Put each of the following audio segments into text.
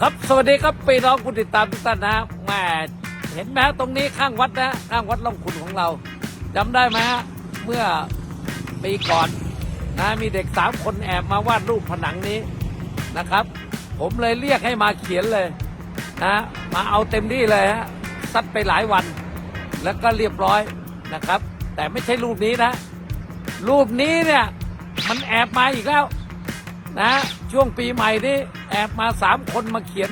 ครับสวัสดีครับพี่น้องผู้ติดตามทุกท่านนะแหม่เห็นไหมฮะตรงนี้ข้างวัดนะข้างวัดล่องขุนของเราจำได้ไหมฮะเมื่อปีก่อนนะมีเด็กสามคนแอบมาวาดรูปผนังนี้นะครับ ผมเลยเรียกให้มาเขียนเลยนะมาเอาเต็มที่เลยฮะซัดไปหลายวัน แล้วก็เรียบร้อยนะครับ แต่ไม่ใช่รูปนี้นะ รูปนี้เนี่ยมันแอบมาอีกแล้วนะ ช่วงปีใหม่นี้แอบมาสามคนมาเขียน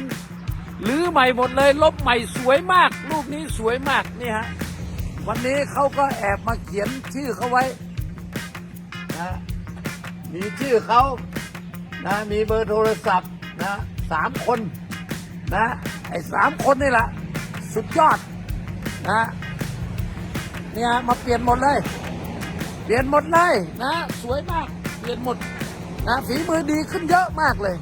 หรือใหม่หมดเลย ลบใหม่สวยมาก รูปนี้สวยมากนี่ฮะวันนี้เขาก็แอบมาเขียนชื่อเขาไว้นะมีชื่อเขานะมีเบอร์โทรศัพท์นะสามคนนะไอ้สามคนนี่แหละสุดยอดนะเนี่ยมาเปลี่ยนหมดเลย เปลี่ยนหมดเลยนะ สวยมาก เปลี่ยนหมด นะฝีมือดีขึ้นเยอะมากเลย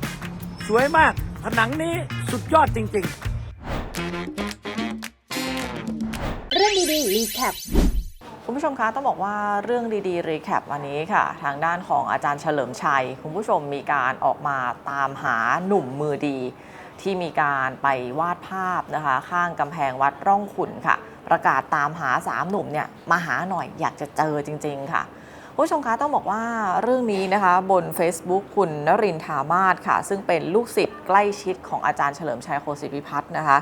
สวยมาก ผนังนี้สุดยอดจริง ๆ เรื่องดีๆรีแคปคุณผู้ชมคะต้องบอกว่าเรื่องดีๆรีแคปวันนี้ค่ะ ทางด้านของอาจารย์เฉลิมชัย คุณผู้ชมมีการออกมาตามหาหนุ่มมือดี ที่มีการไปวาดภาพนะคะ ข้างกำแพงวัดร่องขุนค่ะ ประกาศตามหาสามหนุ่มเนี่ยมาหาหน่อยอยากจะเจอจริง ๆ ค่ะคุณ ผู้ชมคะต้องบอกว่าเรื่องนี้นะคะ บน Facebook คุณนรินทามาศค่ะ ซึ่งเป็นลูกศิษย์ ใกล้ชิดของอาจารย์เฉลิมชัยโคศิพิพัฒน์นะคะ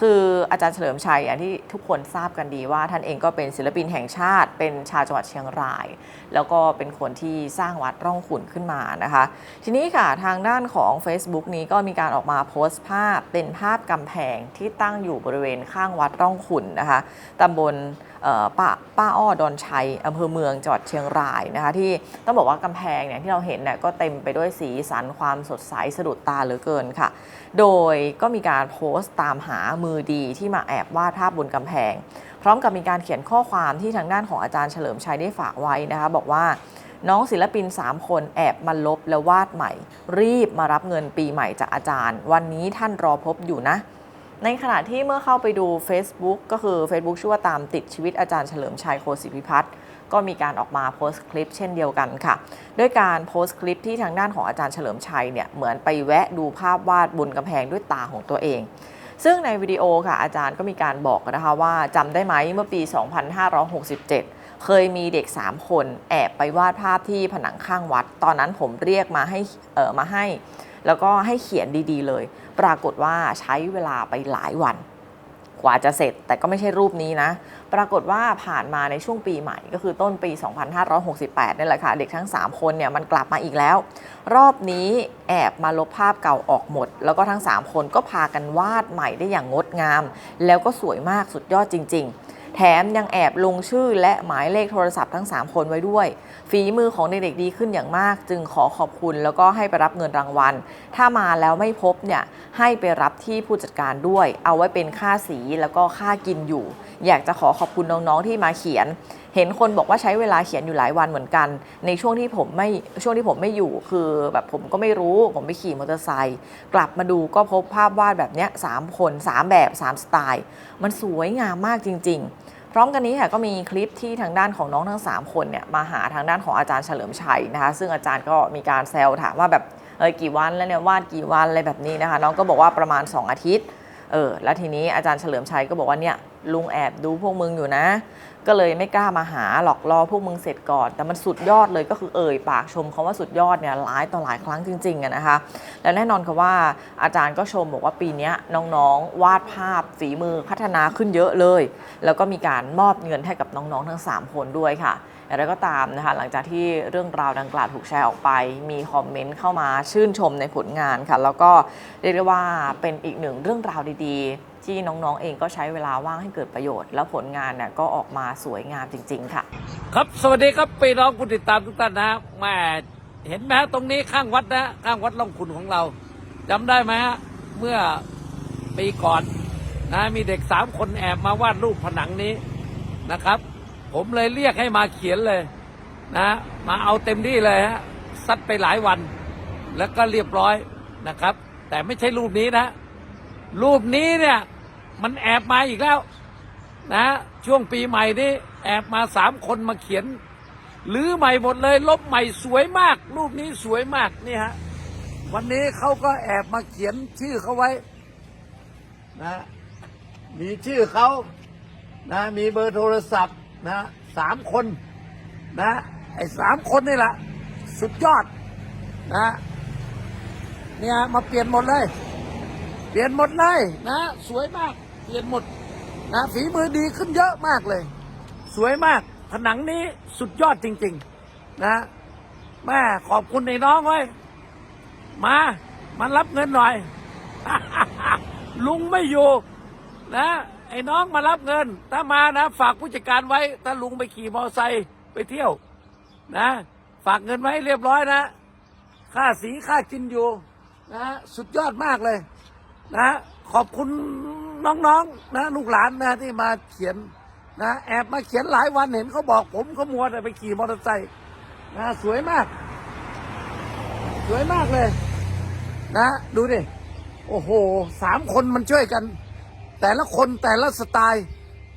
คืออาจารย์เฉลิมชัยอย่างที่ทุกคนทราบกันดีว่าท่านเองก็เป็นศิลปินแห่งชาติ เป็นชาวจังหวัดเชียงราย แล้วก็เป็นคนที่สร้างวัดร่องขุนขึ้นมานะคะ ทีนี้ค่ะทางด้านของ Facebook นี้ก็มีการออกมาโพสต์ภาพเป็นภาพกำแพงที่ตั้งอยู่บริเวณข้างวัดร่องขุนนะคะตำบลป้าป้าอ้อดอนชัยอำเภอเมืองจังหวัดเชียงรายนะคะที่ต้องบอกว่ากำแพงเนี่ยที่เราเห็นเนี่ยก็เต็มไปด้วยสีสันความสดใสสะดุดตาเหลือเกินค่ะ โดยก็มีการโพสต์ตามหามือดีที่มาแอบวาดภาพบนกำแพง พร้อมกับมีการเขียนข้อความที่ทางด้านของอาจารย์เฉลิมชัยได้ฝากไว้นะคะบอกว่าน้องศิลปิน 3 คนแอบมาลบและวาดใหม่ รีบมารับเงินปีใหม่จากอาจารย์ วันนี้ท่านรอพบอยู่นะ ในขณะที่เมื่อเข้าไปดู Facebook ก็คือ Facebook ชื่อว่าตามติดชีวิตอาจารย์เฉลิมชัยโคศิพิพัฒน์ ก็มีการออกมาโพสต์คลิปเช่นเดียวกันค่ะ ด้วยการโพสต์คลิปที่ทางด้านของอาจารย์เฉลิมชัยเนี่ยเหมือนไปแวะดูภาพวาดบนกำแพงด้วยตาของตัวเอง ซึ่งในวิดีโอค่ะอาจารย์ก็มีการบอกนะคะว่าจำได้ไหมเมื่อปี 2567เคยมีเด็ก 3 คนแอบไปวาดภาพที่ผนังข้างวัด ตอนนั้นผมเรียกมาให้เออมาให้ แล้วก็ให้เขียนดีๆเลย ปรากฏว่าใช้เวลาไปหลายวัน กว่าจะเสร็จแต่ก็ไม่ใช่รูปนี้นะ ปรากฏว่าผ่านมาในช่วงปีใหม่ก็คือต้นปี 2568นี่แหละค่ะ เด็กทั้ง 3 คนเนี่ยมันกลับมาอีกแล้ว รอบนี้แอบมาลบภาพเก่าออกหมด แล้วก็ทั้ง 3 คนก็พากันวาดใหม่ได้อย่างงดงาม แล้วก็สวยมากสุดยอดจริง ๆ แถมยังแอบลงชื่อและหมายเลขโทรศัพท์ทั้ง 3 คนไว้ด้วย ฝีมือของเด็กๆดีขึ้นอย่างมาก จึงขอขอบคุณแล้วก็ให้ไปรับเงินรางวัล ถ้ามาแล้วไม่พบเนี่ยให้ไปรับที่ผู้จัดการด้วย เอาไว้เป็นค่าสีแล้วก็ค่ากินอยู่ อยากจะขอขอบคุณน้องๆที่มาเขียนเห็นคนบอกว่าใช้เวลาเขียนอยู่หลายวันเหมือนกัน ในช่วงที่ผมไม่ช่วงที่ผมไม่อยู่คือแบบผมก็ไม่รู้ผมไปขี่มอเตอร์ไซค์กลับมาดูก็พบภาพวาดแบบเนี้ยสามคนสามแบบสามสไตล์ มันสวยงามมากจริง ๆพร้อมกันนี้ค่ะก็มีคลิปที่ทางด้านของน้องทั้ง 3 คนเนี่ยมาหาทางด้านของอาจารย์เฉลิมชัยนะคะ ซึ่งอาจารย์ก็มีการแซวถามว่าแบบเออกี่วันแล้วเนี่ยวาดกี่วันอะไรแบบนี้นะคะ น้องก็บอกว่าประมาณ 2 อาทิตย์เออแล้วทีนี้อาจารย์เฉลิมชัยก็บอกว่าเนี่ยลุงแอบดูพวกมึงอยู่นะ ก็เลยไม่กล้ามาหาหลอกล่อพวกมึงเสร็จก่อน แต่มันสุดยอดเลยก็คือเอ่ยปากชมเขาว่าสุดยอดเนี่ยหลายต่อหลายครั้งจริงๆนะคะและแน่นอนค่ะว่าอาจารย์ก็ชมบอกว่าปีนี้น้องๆ วาดภาพฝีมือพัฒนาขึ้นเยอะเลย แล้วก็มีการมอบเงินให้กับน้องๆทั้ง 3 คนด้วยค่ะ อย่างไรก็ตามนะคะหลังจากที่เรื่องราวดังกล่าวถูกแชร์ออกไป มีคอมเมนต์เข้ามาชื่นชมในผลงานค่ะ แล้วก็เรียกได้ว่าเป็นอีกหนึ่งเรื่องราวดีๆ ที่น้องๆเองก็ใช้เวลาว่างให้เกิดประโยชน์ แล้วผลงานเนี่ยก็ออกมาสวยงามจริง ๆ ค่ะ ครับสวัสดีครับพี่น้องผู้ติดตามทุกท่านนะแม่เห็นไหมฮะตรงนี้ข้างวัดนะข้างวัดล่องขุนของเราจำได้ไหมฮะเมื่อปีก่อนนะมีเด็กสามคนแอบมาวาดรูปผนังนี้นะครับ ผมเลยเรียกให้มาเขียนเลยนะ มาเอาเต็มที่เลยฮะซัดไปหลายวัน แล้วก็เรียบร้อยนะครับ แต่ไม่ใช่รูปนี้นะ รูปนี้เนี่ยมันแอบมาอีกแล้วนะช่วงปีใหม่นี้แอบมาสามคนมาเขียนหรือใหม่หมดเลย ลบใหม่สวยมาก รูปนี้สวยมากนี่ฮะวันนี้เขาก็แอบมาเขียนชื่อเขาไว้นะมีชื่อเขานะมีเบอร์โทรศัพท์ นะสามคนนะไอ้สามคนนี่แหละสุดยอดนะเนี่ยมาเปลี่ยนหมดเลย เปลี่ยนหมดเลยนะสวยมาก เปลี่ยนหมดนะฝีมือดีขึ้นเยอะมากเลย สวยมากผนังนี้สุดยอดจริง ๆ นะแม่ขอบคุณไอ้น้องไว้มามารับเงินหน่อย ลุงไม่อยู่นะ ไอ้น้องมารับเงิน ถ้ามานะ ฝากผู้จัดการไว้ ถ้าลุงไปขี่มอเตอร์ไซค์ไปเที่ยว นะ ฝากเงินไว้เรียบร้อยนะ ค่าสีค่ากินอยู่ นะ สุดยอดมากเลย นะ ขอบคุณน้องๆนะลูกหลานนะที่มาเขียนนะแอบมาเขียนหลายวันเห็นเขาบอกผมเขามัวแต่ไปขี่มอเตอร์ไซค์นะสวยมาก สวยมากเลย นะ ดูดิ โอ้โหสามคนมันช่วยกัน แต่ละคนแต่ละสไตล์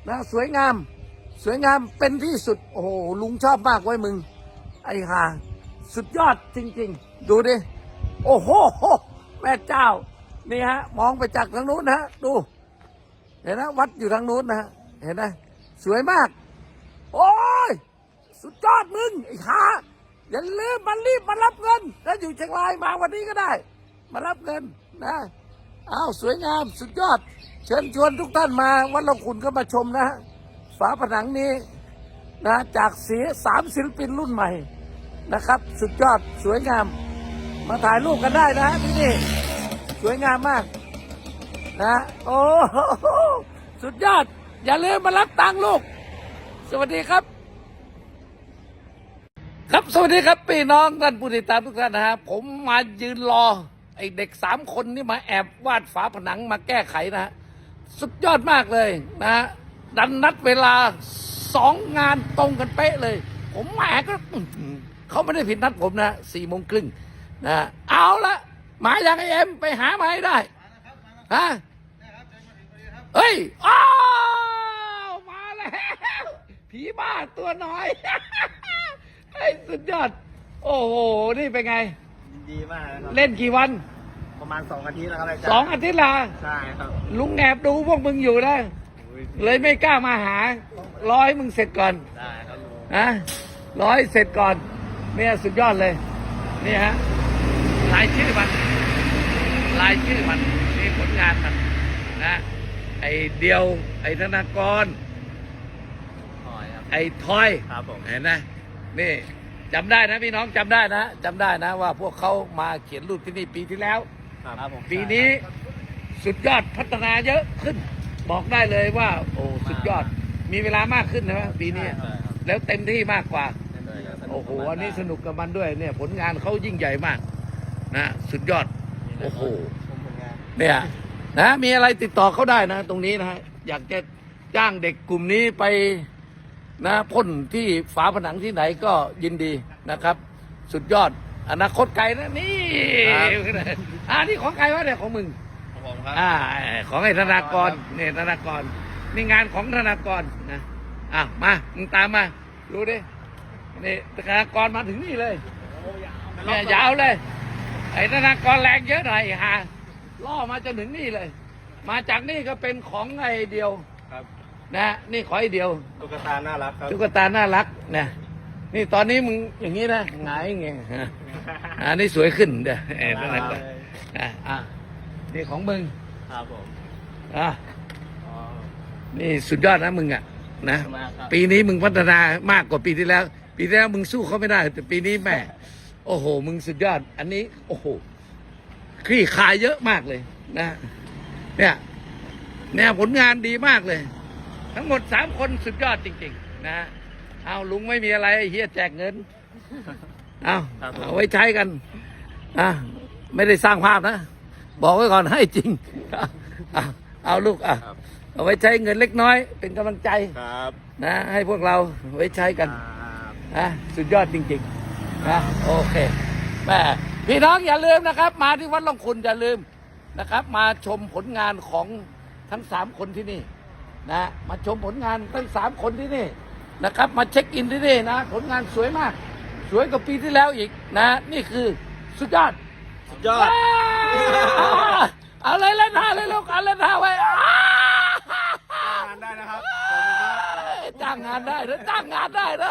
นะสวยงาม สวยงามเป็นที่สุด โอ้โหลุงชอบมากไว้มึง ไอ้ห่าสุดยอดจริง ๆ ดูดิ โอ้โห แม่เจ้า นี่ฮะ มองไปจากทางนู้นนะฮะดู เห็นนะวัดอยู่ทางนู้นนะเห็นไหมสวยมาก โอ้ย สุดยอดมึง ไอ้ห่าอย่าลืมมันรีบมารับเงิน ถ้าอยู่เชียงรายมาวันนี้ก็ได้ มารับเงินนะอ้าวสวยงามสุดยอด เชิญชวนทุกท่านมาวัดหลวงขุนก็มาชมนะฮะฝาผนังนี้นะจากเสียสามศิลปินรุ่นใหม่นะครับ สุดยอดสวยงาม มาถ่ายรูปกันได้นะที่นี่สวยงามมาก นะโอ้โหสุดยอด อย่าลืมมารับตังลูก สวัสดีครับ ครับสวัสดีครับพี่น้องท่านผู้ติดตามทุกท่านนะฮะผมมายืนรอไอเด็กสามคนนี่มาแอบวาดฝาผนังมาแก้ไขนะฮะ สุดยอดมากเลยนะฮะดันนัดเวลาสองงานตรงกันเป๊ะเลย ผมแหมก็อื้อหือเขาไม่ได้ผิดนัดผมนะสี่โมงครึ่งนะเอาละมาอย่างไอเอ็มไปหามาให้ได้ฮะเฮ้ยอ้าวมาแล้วผีบ้าตัวน้อยไอ้สุดยอด โอ้โห นี่เป็นไง ดีมากนะครับเล่นกี่วัน ประมาณสองอาทิตย์แล้วครับอาจารย์สองอาทิตย์ละใช่ครับลุงแอบดูพวกมึงอยู่นะอุ๊ยเลยไม่กล้ามาหา ร้อยมึงเสร็จก่อนได้ครับลุงนะร้อยเสร็จก่อนเนี่ยสุดยอดเลย นี่ฮะลายชื่อมันลายชื่อมันนี่ผลงานมันนะไอเดียว ไอธนากรหอยครับ ไอทอยครับผม เห็นนะนี่จำได้นะพี่น้องจำได้นะจำได้นะว่าพวกเขามาเขียนรูปที่นี่ปีที่แล้ว ครับผมปีนี้สุดยอดพัฒนาเยอะขึ้น บอกได้เลยว่า โอ้สุดยอด มีเวลามากขึ้นนะปีนี้ใช่ครับแล้วเต็มที่มากกว่าใช่ครับโอ้โหอันนี้สนุกกับมันด้วยเนี่ย ผลงานเขายิ่งใหญ่มาก นะสุดยอด โอ้โหชมผลงานเนี่ยนะมีอะไรติดต่อเขาได้นะ ตรงนี้นะฮะอยากจะจ้างเด็กกลุ่มนี้ไปนะพ่นที่ฝาผนังที่ไหนก็ยินดีนะครับ สุดยอด อนาคตไกลนะนี่อ่านี่ของใครวะเนี่ยของมึง ของผมครับ อ่า ของไอ้ธนากรเนี่ยธนากรนี่งานของธนากรนะอะมามึงตามมาดูดินี่ธนากรมาถึงนี่เลยเนี่ยยาวเลย ไอ้ธนากรแรงเยอะหน่อยฮะล่อมาจนถึงนี่เลย มาจากนี่ก็เป็นของไอ้เดียวครับ นะนี่ขอไอ้เดียว ตุ๊กตาน่ารักครับ ตุ๊กตาน่ารักนะ นี่ตอนนี้มึงอย่างนี้นะหงายไงฮะอ่านี่สวยขึ้นเด้อไอ้ธนากรอะอะนี่ของมึงครับผมอะอ๋อนี่สุดยอดนะมึงอะนะมากครับปีนี้มึงพัฒนามากกว่าปีที่แล้ว ปีที่แล้วมึงสู้เขาไม่ได้ แต่ปีนี้แม่โอ้โห มึงสุดยอด อันนี้ โอ้โหคลี่คลายเยอะมากเลยนะ เนี่ยเนี่ยผลงานดีมากเลย ทั้งหมดสามคนสุดยอดจริง ๆ นะ เอาลุงไม่มีอะไรไอ้เฮียแจกเงินเอาครับผมเอาไว้ใช้กันอะไม่ได้สร้างภาพนะ บอกไว้ก่อนให้จริงอะอะเอาลูกอะครับเอาไว้ใช้เงินเล็กน้อย เป็นกำลังใจครับนะ ให้พวกเราไว้ใช้กันครับนะสุดยอดจริงๆนะโอเคแม่พี่น้องอย่าลืมนะครับ มาที่วัดหลวงคุณอย่าลืมนะครับ มาชมผลงานของทั้งสามคนที่นี่นะมาชมผลงานทั้งสามคนที่นี่ นะครับ มาเช็คอินที่นี่นะ ผลงานสวยมาก สวยกว่าปีที่แล้วอีกนะ นี่คือสุดยอดสุดยอดเอาเลยเล่นท่าเลยลูกเอาเล่นท่าไว้อ้าทานได้นะครับขอบคุณครับจ้างงานได้นะจ้างงานได้นะ